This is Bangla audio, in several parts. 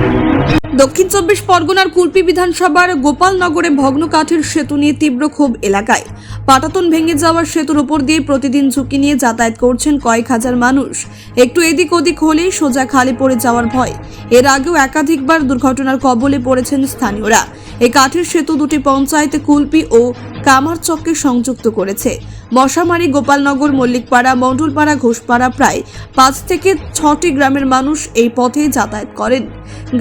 Thank you. দক্ষিণ চব্বিশ পরগনার কুলপি বিধানসভার গোপালনগরে ভগ্ন কাঠের সেতু নিয়ে তীব্র ক্ষোভ এলাকায়। পাটাতন ভেঙে যাওয়ার সেতুর উপর দিয়ে প্রতিদিন ঝুঁকি নিয়ে যাতায়াত করছেন কয়েক হাজার মানুষ। একটু এদিক ওদিক হলেই সোজা খালি পড়ে যাওয়ার ভয়। এর আগেও একাধিকবার দুর্ঘটনার কবলে পড়েছেন স্থানীয়রা। এই কাঠের সেতু দুটি পঞ্চায়েত কুলপি ও কামারচককে সংযুক্ত করেছে। মশামারি গোপালনগর, মল্লিকপাড়া, মণ্ডলপাড়া, ঘোষপাড়া প্রায় পাঁচ থেকে ছটি গ্রামের মানুষ এই পথে যাতায়াত করেন।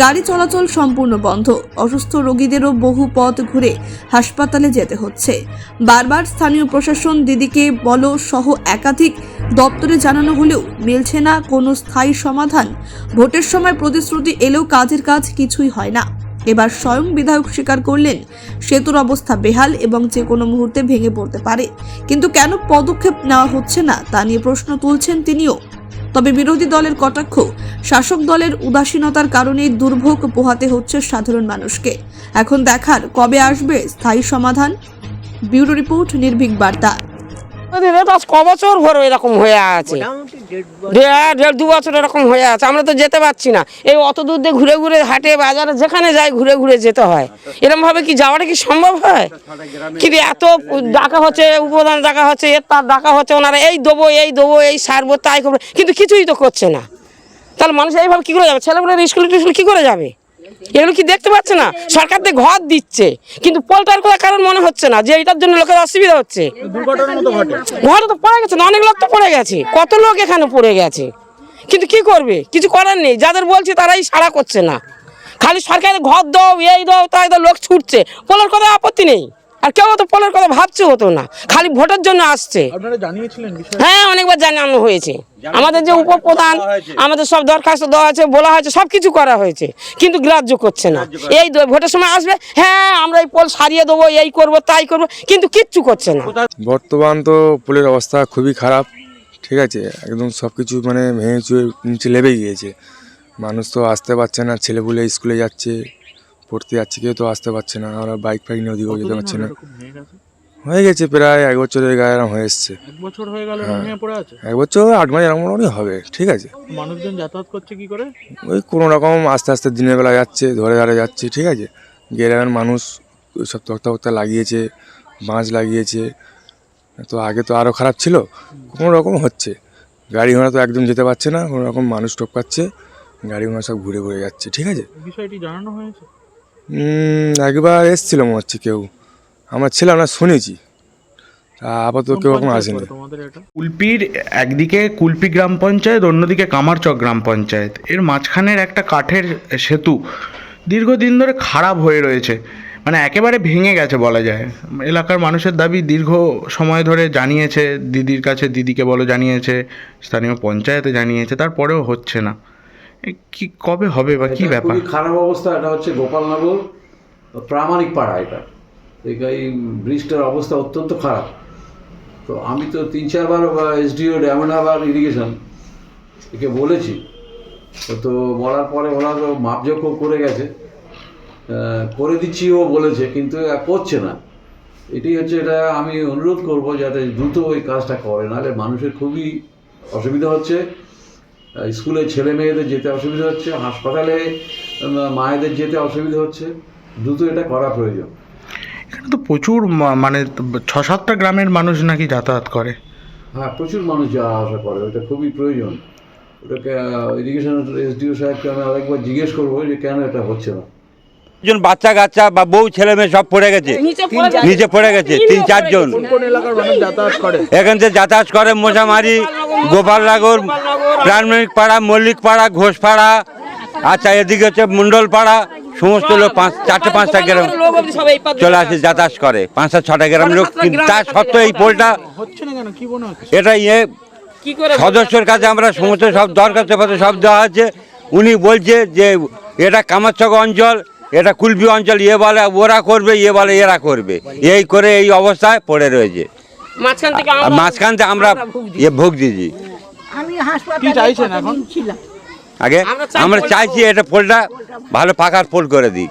গাড়ি চলাচল সম্পূর্ণ বন্ধ। অসুস্থ রোগীদেরও বহু পথ ঘুরে হাসপাতালে যেতে হচ্ছে। বারবার স্থানীয় প্রশাসন, দিদিকে বলো সহ একাধিক দপ্তরে জানানো হলেও মিলছে না কোনো স্থায়ী সমাধান। ভোটের সময় প্রতিশ্রুতি এলেও কাজের কাজ কিছুই হয় না। এবার স্বয়ং বিধায়ক স্বীকার করলেন, সেতুর অবস্থা বেহাল এবং যে কোনো মুহূর্তে ভেঙে পড়তে পারে। কিন্তু কেন পদক্ষেপ নেওয়া হচ্ছে না তা নিয়ে প্রশ্ন তুলছেন তিনিও। তবে বিরোধী দলের কটাক্ষ শাসক দলের উদাসীনতার কারণে দুর্ভোগ পোহাতে হচ্ছে সাধারণ মানুষকে। এখন দেখার কবে আসবে স্থায়ী সমাধান? ব্যুরো রিপোর্ট, নির্ভীক বার্তা। আজ ক বছর ভরে এরকম হয়ে আছে। দেড় দু বছর এরকম হয়ে আছে, আমরা তো যেতে পারছি না। এই অত দূর দিয়ে ঘুরে ঘুরে হাটে, বাজারে, যেখানে যাই ঘুরে ঘুরে যেতে হয়। এরকম ভাবে কি যাওয়াটা কি সম্ভব হয়? কিন্তু এত ডাকা হচ্ছে, উপদান ডাকা হচ্ছে এর তার ডাকা হচ্ছে, ওনারা এই দেবো এই দেবো, এই সারবো, তাই করব। কিন্তু কিছুই তো করছে না। তাহলে মানুষ এইভাবে কি করে যাবে? ছেলেমেয়েরা স্কুল টিস্কুল কি করে যাবে? এগুলো কি দেখতে পাচ্ছে না? সরকার থেকে ঘর দিচ্ছে কিন্তু পোলটার কথা কারণ মনে হচ্ছে না যে এটার জন্য লোকের অসুবিধা হচ্ছে। ঘরে তো পড়ে গেছে না, অনেক লোক তো পড়ে গেছে। কত লোক এখানে পড়ে গেছে? কিন্তু কি করবে? কিছু করার নেই যাদের বলছে তারাই সাড়া করছে না। খালি সরকারের ঘর দাও এই দাও তাই দাও লোক ছুটছে। পোলের কথা আপত্তি নেই। আর কেউ তো পোলের কথা ভাবছে হতো না। খালি ভোটের জন্য আসছে। আপনারা জানিয়েছিলেন বিষয় হ্যাঁ অনেকবার জানানো হয়েছে। আমাদের যে উপপ্রধান আমাদের সব দরখাস্ত দেওয়া হয়েছে বলা হয়েছে সব কিছু করা হয়েছে কিন্তু গ্রাহ্য করছে না। এই ভোটের সময় আসবে হ্যাঁ আমরা এই পোল সারিয়ে দেবো এই করব তাই করব কিন্তু কিচ্ছু করছে না। বর্তমান তো পুলের অবস্থা খুবই খারাপ ঠিক আছে? একদম সব কিছু মানে ভেঙে চুয়ে নিচে লেবে গিয়েছে। মানুষ তো আসতে পারছে না ছেলেপুলে স্কুলে যাচ্ছে পড়তে যাচ্ছে কেউ তো আসতে পারছে না আমরা বাইক ফাইক নিয়ে ওদিকেও যেতে পারছে না। হয়ে গেছে প্রায় এক বছরের গায়ে এরকম হয়ে এসছে। এক বছর হয়ে গেল পড়ে আছে? এক বছর আট মাস এরকম মোটামুটি হবে ঠিক আছে। মানুষজন যাতায়াত করছে কি করে? ওই কোনো রকম আস্তে আস্তে দিনের বেলা যাচ্ছে ধরে ধরে যাচ্ছে ঠিক আছে। গ্রামের মানুষ ওই সব তক্তা ফক্তা লাগিয়েছে বাঁশ লাগিয়েছে তো আগে তো আরও খারাপ ছিল কোনো রকম হচ্ছে। গাড়ি ঘোড়া তো একদম যেতে পারছে না কোনো রকম মানুষ টপকাচ্ছে গাড়ি ঘোড়া সব ঘুরে ঘুরে যাচ্ছে ঠিক আছে। বিষয়টি জানানো হয়েছে? একবার এসছিল মনে হচ্ছে কেউ। আমার ছিলাম না শুনেছি। আপাতত কেউ এখন আসেনি। কুলপির একদিকে কুলপি গ্রাম পঞ্চায়েত অন্যদিকে কামারচক গ্রাম পঞ্চায়েত। এর মাঝখানের একটা কাঠের সেতু দীর্ঘদিন ধরে খারাপ হয়ে রয়েছে। মানে একেবারে ভেঙে গেছে বলা যায়। এলাকার মানুষের দাবি দীর্ঘ সময় ধরে জানিয়েছে দিদির কাছে দিদিকে বলো জানিয়েছে স্থানীয় পঞ্চায়েতে জানিয়েছে তারপরেও হচ্ছে না। কি কবে হবে বা কি ব্যাপার? খারাপ অবস্থা এটা হচ্ছে গোপালনগর প্রামাণিক পাড়া এটা। এই- ব্রিজটার অবস্থা অত্যন্ত খারাপ। তো আমি তো তিন চারবার এসডিও ডায়মন্ড হারবার ইরিগেশন একে বলেছি। তো বলার পরে ওরা তো মাপজোক করে গেছে। করে দিচ্ছি ও বলেছে কিন্তু করছে না। এটি হচ্ছে এটা আমি অনুরোধ করব যাতে দ্রুত ওই কাজটা করে নাহলে মানুষের খুবই অসুবিধা হচ্ছে। স্কুলে ছেলে মেয়েদের যেতে অসুবিধা হচ্ছে হাসপাতালে মায়েদের যেতে অসুবিধা হচ্ছে দ্রুত এটা করা প্রয়োজন। এখানে তো প্রচুর মানে ছ সাতটা গ্রামের মানুষ নাকি যাতায়াত করে। হ্যাঁ প্রচুর মানুষ যাওয়া আসা করে ওটা খুবই প্রয়োজন। ওটাকে ইরিগেশন এসডিও সাহেবকে আমি আরেকবার জিজ্ঞেস করব যে কেন এটা হচ্ছে না। একজন বাচ্চা কাচ্চা বা বউ ছেলে মেয়ে সব পড়ে গেছে। নিচে পড়ে গেছে। তিন চারজন। কোন কোন এলাকার মানুষ যাতায়াত করে? এখান থেকে যাতায়াত করে মোজামারি গোপালনগর প্রাণমিক পাড়া মল্লিক পাড়া ঘোষপাড়া আচ্ছা এদিকে হচ্ছে মন্ডল পাড়া সমস্ত লোক পাঁচ চারটে পাঁচটা গ্রাম চলে আসে যাতায়াত করে। পাঁচটা ছটা গ্রাম লোক তার সত্ত্বেও এই পোলটা হচ্ছে না কেন? কি হচ্ছে? এটা ইয়ে সদস্যর কাছে আমরা সমস্ত সব দরখাস্ত পত্র সব দেওয়া আছে উনি বলছে যে এটা কামারচক অঞ্চল এটা কুলপি অঞ্চল এ বলে ওরা করবে ইয়ে বলে এরা করবে। এই করে এই অবস্থায় পড়ে রয়েছে। মাঝখান থেকে আর আমরা মাঝখান আমরা ইয়ে ভোগ দিয়েছি। আগে আমরা চাইছি এটা পোলটা ভালো পাকার পোল করে দিই